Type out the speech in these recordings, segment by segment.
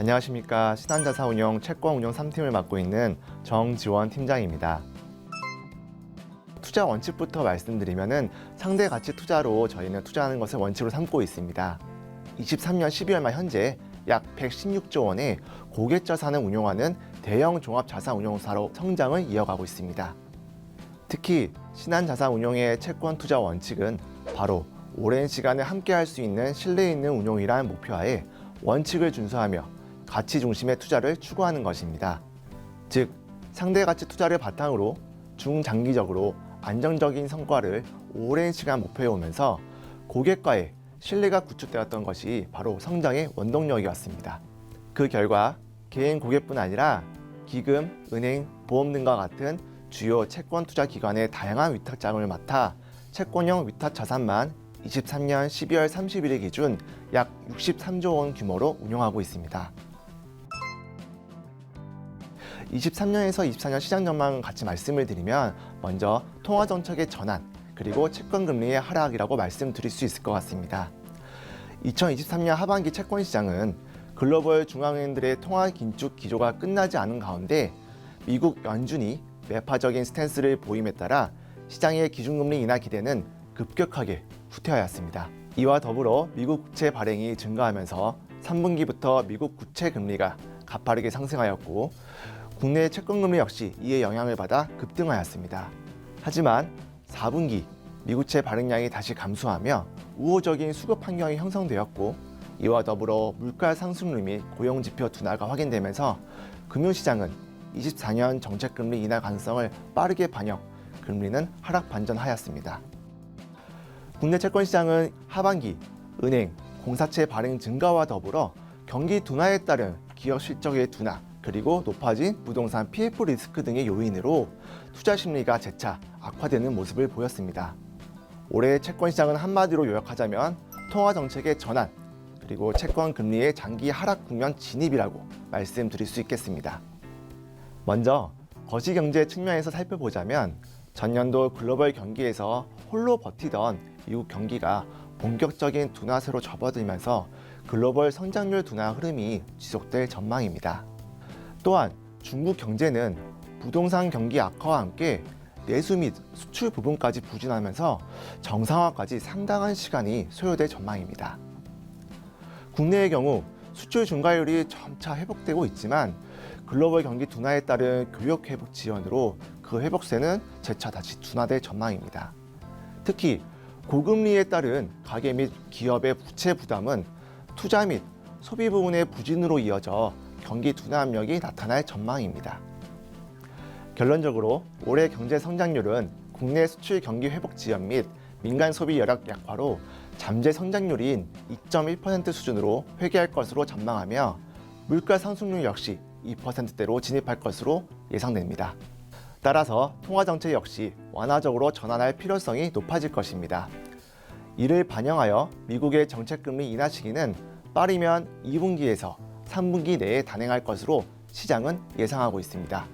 안녕하십니까 신한자사운용 채권운용 3팀을 맡고 있는 정지원 팀장입니다. 투자 원칙부터 말씀드리면은 상대 가치 투자로 저희는 투자하는 것을 원칙으로 삼고 있습니다. 23년 12월 말 현재 약 116조 원의 고객 자산을 운용하는 대형 종합 자산 운용사로 성장을 이어가고 있습니다. 특히 신한 자산 운용의 채권 투자 원칙은 바로 오랜 시간을 함께 할 수 있는 신뢰 있는 운용이라는 목표하에 원칙을 준수하며 가치 중심의 투자를 추구하는 것입니다. 즉, 상대 가치 투자를 바탕으로 중장기적으로 안정적인 성과를 오랜 시간 목표해 오면서 고객과의 신뢰가 구축되었던 것이 바로 성장의 원동력이었습니다. 그 결과 개인 고객뿐 아니라 기금, 은행, 보험 등과 같은 주요 채권 투자 기관의 다양한 위탁 자금을 맡아 채권형 위탁 자산만 23년 12월 31일 기준 약 63조 원 규모로 운용하고 있습니다. 23년에서 24년 시장 전망 같이 말씀을 드리면 먼저 통화 정책의 전환 그리고 채권 금리의 하락이라고 말씀드릴 수 있을 것 같습니다. 2023년 하반기 채권 시장은 글로벌 중앙은행들의 통화 긴축 기조가 끝나지 않은 가운데 미국 연준이 매파적인 스탠스를 보임에 따라 시장의 기준금리 인하 기대는 급격하게 후퇴하였습니다. 이와 더불어 미국 국채 발행이 증가하면서 3분기부터 미국 국채 금리가 가파르게 상승하였고 국내 채권 금리 역시 이에 영향을 받아 급등하였습니다. 하지만 4분기 미국채 발행량이 다시 감소하며 우호적인 수급 환경이 형성되었고 이와 더불어 물가 상승률 및 고용 지표 둔화가 확인되면서 금융시장은 24년 정책금리 인하 가능성을 빠르게 반영, 금리는 하락 반전하였습니다. 국내 채권 시장은 하반기 은행, 공사채 발행 증가와 더불어 경기 둔화에 따른 기업 실적의 둔화, 그리고 높아진 부동산 PF 리스크 등의 요인으로 투자 심리가 재차 악화되는 모습을 보였습니다. 올해 채권 시장은 한마디로 요약하자면 통화 정책의 전환, 그리고 채권 금리의 장기 하락 국면 진입이라고 말씀드릴 수 있겠습니다. 먼저 거시 경제 측면에서 살펴보자면 전년도 글로벌 경기에서 홀로 버티던 미국 경기가 본격적인 둔화세로 접어들면서 글로벌 성장률 둔화 흐름이 지속될 전망입니다. 또한 중국 경제는 부동산 경기 악화와 함께 내수 및 수출 부분까지 부진하면서 정상화까지 상당한 시간이 소요될 전망입니다. 국내의 경우 수출 증가율이 점차 회복되고 있지만 글로벌 경기 둔화에 따른 교역 회복 지연으로 그 회복세는 재차 다시 둔화될 전망입니다. 특히 고금리에 따른 가계 및 기업의 부채 부담은 투자 및 소비 부분의 부진으로 이어져 경기 둔화 압력이 나타날 전망입니다. 결론적으로 올해 경제 성장률은 국내 수출 경기 회복 지연 및 민간 소비 여력 약화로 잠재 성장률인 2.1% 수준으로 회귀할 것으로 전망하며 물가 상승률 역시 2%대로 진입할 것으로 예상됩니다. 따라서 통화 정책 역시 완화적으로 전환할 필요성이 높아질 것입니다. 이를 반영하여 미국의 정책 금리 인하 시기는 빠르면 2분기에서 3분기 내에 단행할 것으로 시장은 예상하고 있습니다.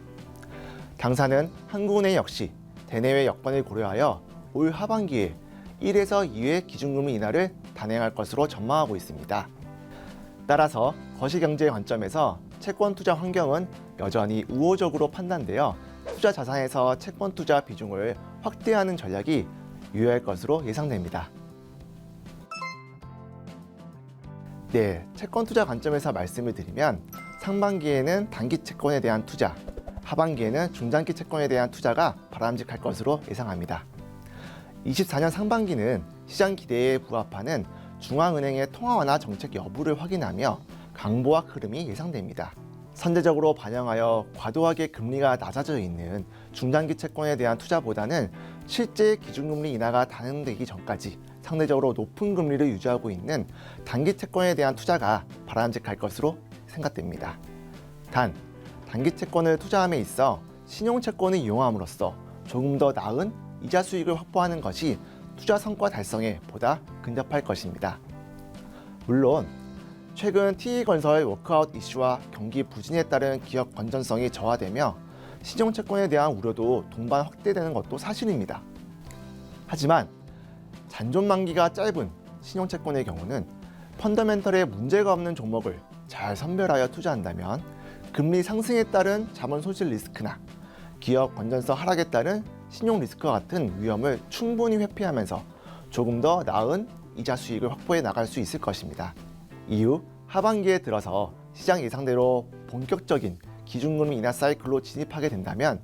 당사는 한국은행 역시 대내외 여건을 고려하여 올 하반기에 1에서 2회 기준금리 인하를 단행할 것으로 전망하고 있습니다. 따라서 거시경제 관점에서 채권 투자 환경은 여전히 우호적으로 판단되어 투자 자산에서 채권 투자 비중을 확대하는 전략이 유효할 것으로 예상됩니다. 네, 채권 투자 관점에서 말씀을 드리면 상반기에는 단기 채권에 대한 투자, 하반기에는 중장기 채권에 대한 투자가 바람직할 것으로 예상합니다. 24년 상반기는 시장 기대에 부합하는 중앙은행의 통화 완화 정책 여부를 확인하며 강보학 흐름이 예상됩니다. 선제적으로 반영하여 과도하게 금리가 낮아져 있는 중장기 채권에 대한 투자보다는 실제 기준금리 인하가 단행되기 전까지 상대적으로 높은 금리를 유지하고 있는 단기 채권에 대한 투자가 바람직할 것으로 생각됩니다. 단, 단기 채권을 투자함에 있어 신용 채권을 이용함으로써 조금 더 나은 이자 수익을 확보하는 것이 투자 성과 달성에 보다 근접할 것입니다. 물론 최근 TE건설 워크아웃 이슈와 경기 부진에 따른 기업 건전성이 저하되며 신용채권에 대한 우려도 동반 확대되는 것도 사실입니다. 하지만 잔존 만기가 짧은 신용채권의 경우는 펀더멘털에 문제가 없는 종목을 잘 선별하여 투자한다면 금리 상승에 따른 자본 손실 리스크나 기업 건전성 하락에 따른 신용 리스크와 같은 위험을 충분히 회피하면서 조금 더 나은 이자 수익을 확보해 나갈 수 있을 것입니다. 이후 하반기에 들어서 시장 예상대로 본격적인 기준금리 인하 사이클로 진입하게 된다면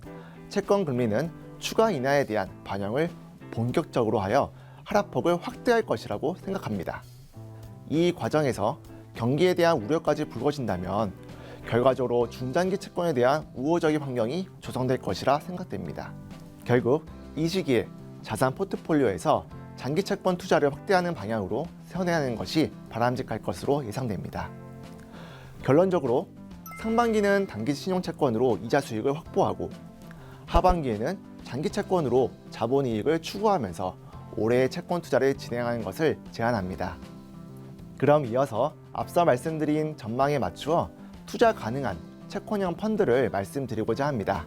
채권 금리는 추가 인하에 대한 반영을 본격적으로 하여 하락폭을 확대할 것이라고 생각합니다. 이 과정에서 경기에 대한 우려까지 불거진다면 결과적으로 중장기 채권에 대한 우호적인 환경이 조성될 것이라 생각됩니다. 결국 이 시기에 자산 포트폴리오에서 장기 채권 투자를 확대하는 방향으로 선회하는 것이 바람직할 것으로 예상됩니다. 결론적으로 상반기는 단기 신용 채권으로 이자 수익을 확보하고 하반기에는 장기 채권으로 자본 이익을 추구하면서 올해의 채권 투자를 진행하는 것을 제안합니다. 그럼 이어서 앞서 말씀드린 전망에 맞추어 투자 가능한 채권형 펀드를 말씀드리고자 합니다.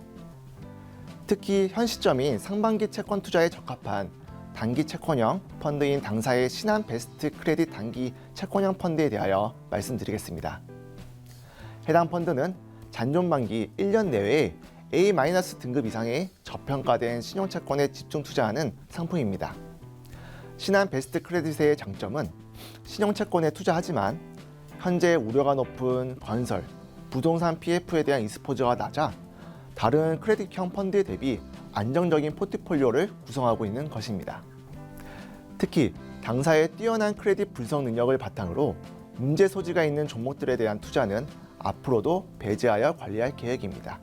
특히 현 시점인 상반기 채권 투자에 적합한 단기 채권형 펀드인 당사의 신한 베스트 크레딧 단기 채권형 펀드에 대하여 말씀드리겠습니다. 해당 펀드는 잔존 만기 1년 내외에 A- 등급 이상의 저평가된 신용채권에 집중 투자하는 상품입니다. 신한 베스트 크레딧의 장점은 신용채권에 투자하지만 현재 우려가 높은 건설, 부동산 PF에 대한 익스포저가 낮아 다른 크레딧형 펀드에 대비 안정적인 포트폴리오를 구성하고 있는 것입니다. 특히 당사의 뛰어난 크레딧 분석 능력을 바탕으로 문제 소지가 있는 종목들에 대한 투자는 앞으로도 배제하여 관리할 계획입니다.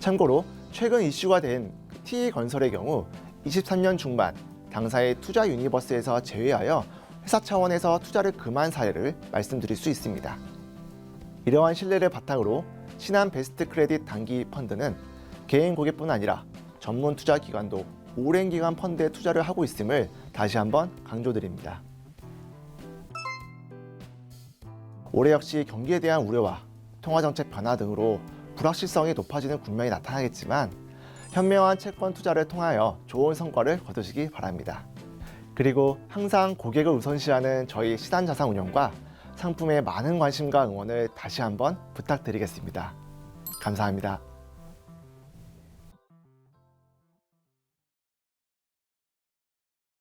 참고로 최근 이슈가 된 T건설의 경우 23년 중반 당사의 투자 유니버스에서 제외하여 회사 차원에서 투자를 금한 사례를 말씀드릴 수 있습니다. 이러한 신뢰를 바탕으로 신한 베스트 크레딧 단기 펀드는 개인 고객뿐 아니라 전문 투자 기관도 오랜 기간 펀드에 투자를 하고 있음을 다시 한번 강조드립니다. 올해 역시 경기에 대한 우려와 통화 정책 변화 등으로 불확실성이 높아지는 국면이 나타나겠지만 현명한 채권 투자를 통하여 좋은 성과를 거두시기 바랍니다. 그리고 항상 고객을 우선시하는 저희 시단 자산 운용과 상품에 많은 관심과 응원을 다시 한번 부탁드리겠습니다. 감사합니다.